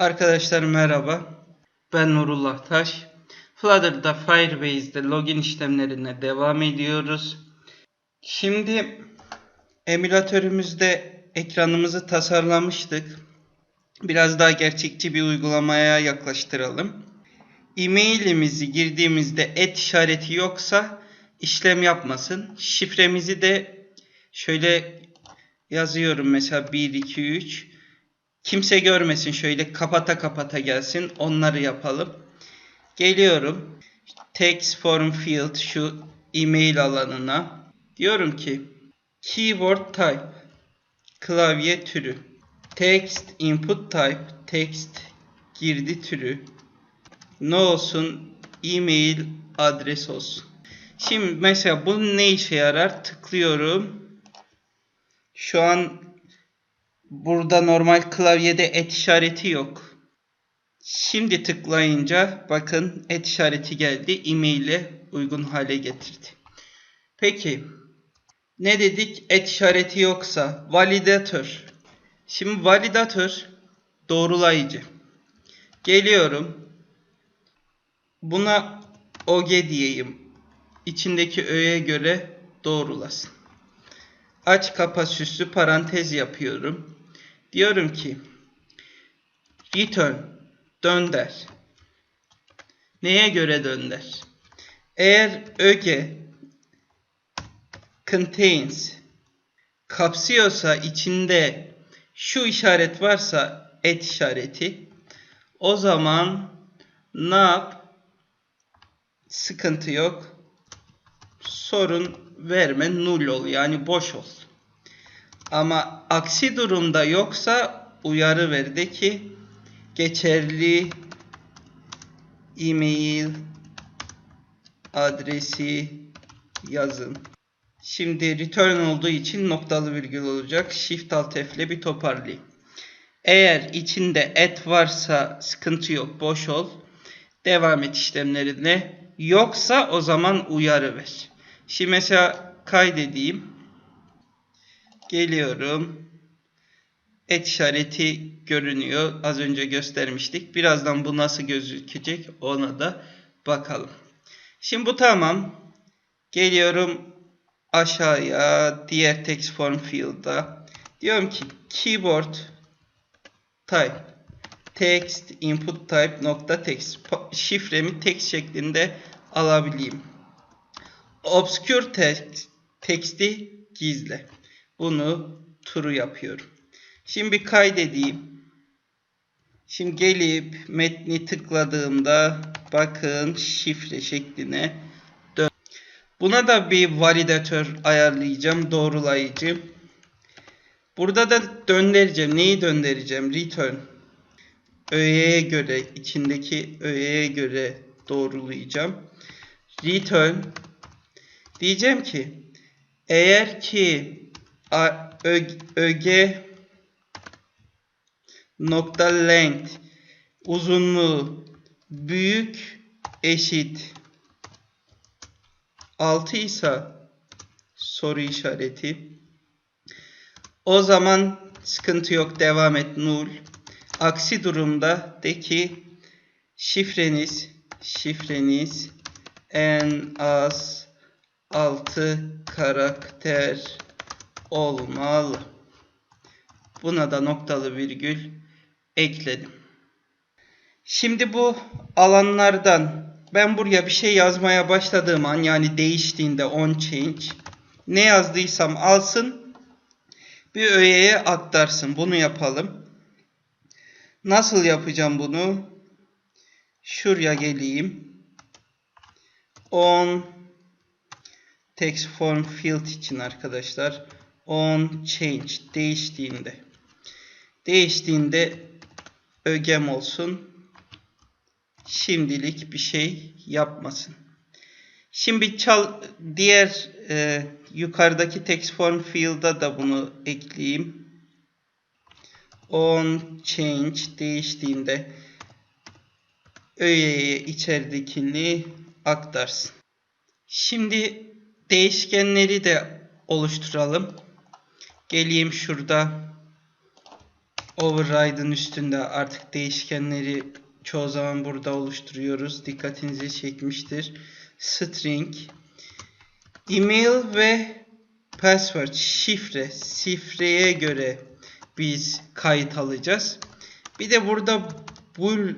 Arkadaşlar merhaba. Ben Nurullah Taş. Flutter'da Firebase'de login işlemlerine devam ediyoruz. Şimdi emülatörümüzde ekranımızı tasarlamıştık. Biraz daha gerçekçi bir uygulamaya yaklaştıralım. E-mailimizi girdiğimizde et işareti yoksa işlem yapmasın. Şifremizi de şöyle yazıyorum mesela 1 2 3 Kimse görmesin şöyle kapata kapata gelsin. Onları yapalım. Geliyorum. Text form field şu e-mail alanına. Diyorum ki keyword type klavye türü. Text input type text girdi türü. Ne olsun? E-mail adres olsun. Şimdi mesela bu ne işe yarar? Tıklıyorum. Şu an Burada normal klavyede et işareti yok. Şimdi tıklayınca bakın et işareti geldi. E-mail ile uygun hale getirdi. Peki ne dedik? Et işareti yoksa validatör. Şimdi validatör doğrulayıcı. Geliyorum. Buna OG diyeyim. İçindeki öğeye göre doğrulasın. Aç kapa süslü parantez yapıyorum. Diyorum ki return dön der. Neye göre dön der? Eğer öge contains kapsıyorsa içinde şu işaret varsa et işareti o zaman ne yap? Sıkıntı yok. Sorun verme null ol yani boş ol. Ama aksi durumda yoksa uyarı verdi ki geçerli e-mail adresi yazın. Şimdi return olduğu için noktalı virgül olacak. Shift alt F ile bir toparlayayım. Eğer içinde et varsa sıkıntı yok boş ol. Devam et işlemlerine. Yoksa o zaman uyarı ver. Şimdi mesela kaydedeyim. Geliyorum. Et işareti görünüyor. Az önce göstermiştik. Birazdan bu nasıl gözükecek ona da bakalım. Şimdi bu tamam. Geliyorum aşağıya diğer text form field'a. Diyorum ki keyboard type text input type nokta text şifremi text şeklinde alabileyim. Obscure text text'i gizle. Bunu true yapıyorum. Şimdi kaydedeyim. Şimdi gelip metni tıkladığımda bakın şifre şekline dön. Buna da bir validatör ayarlayacağım. Doğrulayıcı. Burada da döndüreceğim. Neyi döndüreceğim? Return. Öğeye göre içindeki öğeye göre doğrulayacağım. Return. Diyeceğim ki eğer ki öge nokta length. Uzunluğu büyük eşit. 6 ise soru işareti. O zaman sıkıntı yok devam et null aksi durumda de ki şifreniz şifreniz en az 6 karakter olmalı. Buna da noktalı virgül ekledim. Şimdi bu alanlardan ben buraya bir şey yazmaya başladığım an yani değiştiğinde on change ne yazdıysam alsın bir öğeye aktarsın. Bunu yapalım. Nasıl yapacağım bunu? Şuraya geleyim. On text form field için arkadaşlar on change değiştiğinde değiştiğinde ögem olsun. Şimdilik bir şey yapmasın. Şimdi çal diğer e, yukarıdaki text form field'a da bunu ekleyeyim. On change değiştiğinde öğeye içeridekini aktarsın. Şimdi değişkenleri de oluşturalım. Geleyim şurada override'ın üstünde artık değişkenleri çoğu zaman burada oluşturuyoruz. Dikkatinizi çekmiştir. String, email ve password, şifre, şifreye göre biz kayıt alacağız. Bir de burada bool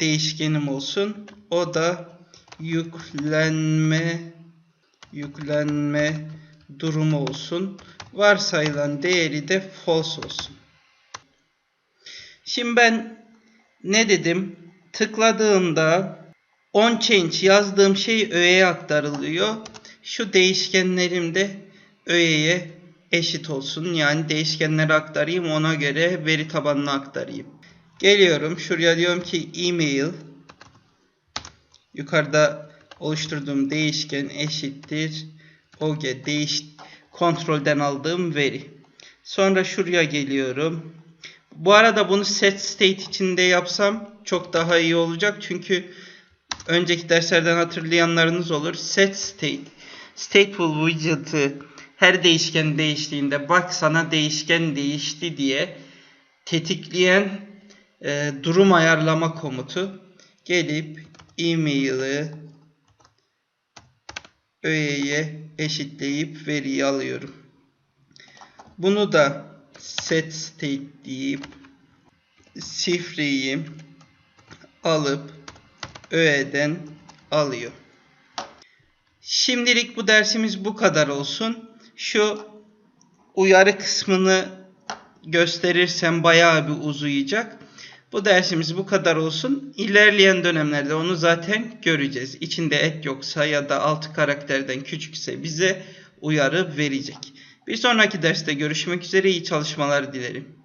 değişkenim olsun. O da yüklenme yüklenme durumu olsun. Varsayılan değeri de false olsun. Şimdi ben ne dedim? Tıkladığımda on change yazdığım şey öğeye aktarılıyor. Şu değişkenlerim de öğeye eşit olsun. Yani değişkenleri aktarayım ona göre veri tabanına aktarayım. Geliyorum. Şuraya diyorum ki email yukarıda oluşturduğum değişken eşittir og değiş kontrolden aldığım veri. Sonra şuraya geliyorum. Bu arada bunu set state içinde yapsam çok daha iyi olacak. Çünkü önceki derslerden hatırlayanlarınız olur. Set state stateful widget'ı her değişken değiştiğinde bak sana değişken değişti diye tetikleyen e, durum ayarlama komutu gelip e-mail'i öğeye eşitleyip veriyi alıyorum. Bunu da set state deyip şifreyi alıp öğeden alıyor. Şimdilik bu dersimiz bu kadar olsun. Şu uyarı kısmını gösterirsem bayağı bir uzayacak. Bu dersimiz bu kadar olsun. İlerleyen dönemlerde onu zaten göreceğiz. İçinde et yoksa ya da altı karakterden küçükse bize uyarı verecek. Bir sonraki derste görüşmek üzere iyi çalışmalar dilerim.